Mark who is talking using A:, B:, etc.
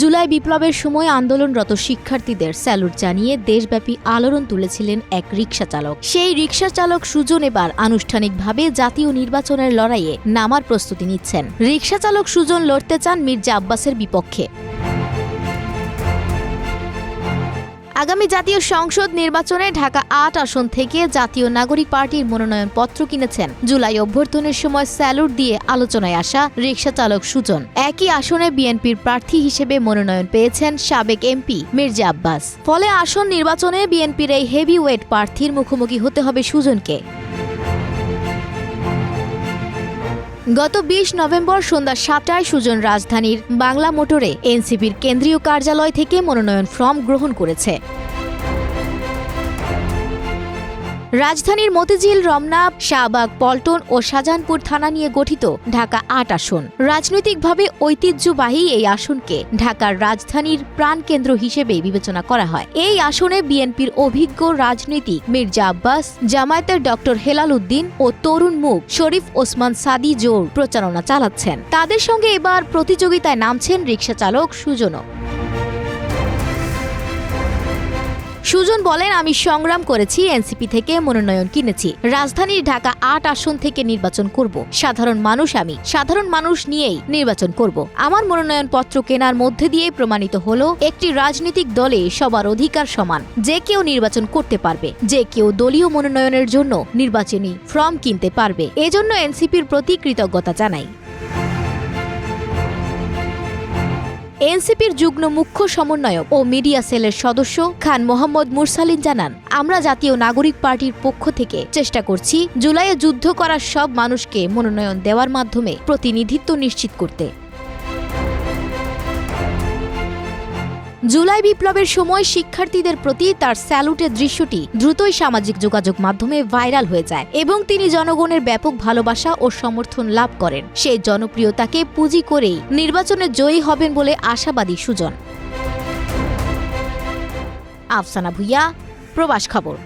A: জুলাই বিপ্লবের সময় আন্দোলনরত শিক্ষার্থীদের স্যালুট জানিয়ে দেশব্যাপী আলোড়ন তুলেছিলেন এক রিক্সা চালক। সেই রিক্সা চালক সুজন এবার আনুষ্ঠানিকভাবে জাতীয় নির্বাচনের লড়াইয়ে নামার প্রস্তুতি নিচ্ছেন। রিক্সা চালক সুজন লড়তে চান মির্জা আব্বাসের বিপক্ষে। আগামী জাতীয় সংসদ নির্বাচনে ঢাকা আট আসন থেকে জাতীয় নাগরিক পার্টির মনোনয়নপত্র কিনেছেন। জুলাই অভ্যর্থনের সময় স্যালুট দিয়ে আলোচনায় আসা রিক্সা চালক সুজন। একই আসনে বিএনপির প্রার্থী হিসেবে মনোনয়ন পেয়েছেন সাবেক এমপি মির্জা আব্বাস। ফলে আসন নির্বাচনে বিএনপির এই হেভি ওয়েট প্রার্থীর মুখোমুখি হতে হবে সুজনকে। গত বিশ নভেম্বর সন্ধ্যা সাতটায় সুজন রাজধানীর বাংলা মোটরে এনসিপির কেন্দ্রীয় কার্যালয় থেকে মনোনয়ন ফর্ম গ্রহণ করেছে। রাজধানীর মতিঝিল, রমনা, শাহবাগ, পল্টন ও শাহজাহানপুর থানা নিয়ে গঠিত ঢাকা আট আসন। রাজনৈতিকভাবে ঐতিহ্যবাহী এই আসনকে ঢাকার রাজধানীর প্রাণকেন্দ্র হিসেবে বিবেচনা করা হয়। এই আসনে বিএনপির অভিজ্ঞ রাজনীতিক মির্জা আব্বাস, জামায়াতের ডক্টর হেলাল উদ্দিন ও তরুণ মুখ শরীফ ওসমান সাদি জোর প্রচারণা চালাচ্ছেন। তাদের সঙ্গে এবার প্রতিযোগিতায় নামছেন রিকশা চালক সুজনও সুজন বলেন, আমি সংগ্রাম করেছি, এনসিপি থেকে মনোনয়ন কিনেছি। রাজধানীর ঢাকা আট আসন থেকে নির্বাচন করব। সাধারণ মানুষ আমি। সাধারণ মানুষ নিয়েই নির্বাচন করব। আমার মনোনয়ন পত্র কেনার মধ্যে দিয়ে প্রমাণিত হলো, একটি রাজনৈতিক দলে সবার অধিকার সমান। যে কেউ নির্বাচন করতে পারবে। যে কেউ দলীয় মনোনয়নের জন্য নির্বাচনী ফর্ম কিনতে পারবে। এজন্য এনসিপির প্রতি কৃতজ্ঞতা জানাই। এনসিপির যুগ্ম মুখ্য সমন্বয়ক ও মিডিয়া সেলের সদস্য খান মোহাম্মদ মুরসালিন জানান, আমরা জাতীয় নাগরিক পার্টির পক্ষ থেকে চেষ্টা করছি জুলাইয়ে যুদ্ধ করার সব মানুষকে মনোনয়ন দেওয়ার মাধ্যমে প্রতিনিধিত্ব নিশ্চিত করতে। জুলাই বিপ্লবের সময় শিক্ষার্থীদের প্রতি তার স্যালুটের দৃশ্যটি দ্রুতই সামাজিক যোগাযোগ মাধ্যমে ভাইরাল হয়ে যায় এবং তিনি জনগণের ব্যাপক ভালোবাসা ও সমর্থন লাভ করেন। সেই জনপ্রিয়তাকে পুঁজি করেই নির্বাচনে জয়ী হবেন বলে আশাবাদী সুজন। আফসানা ভুইয়া, প্রবাস খবর।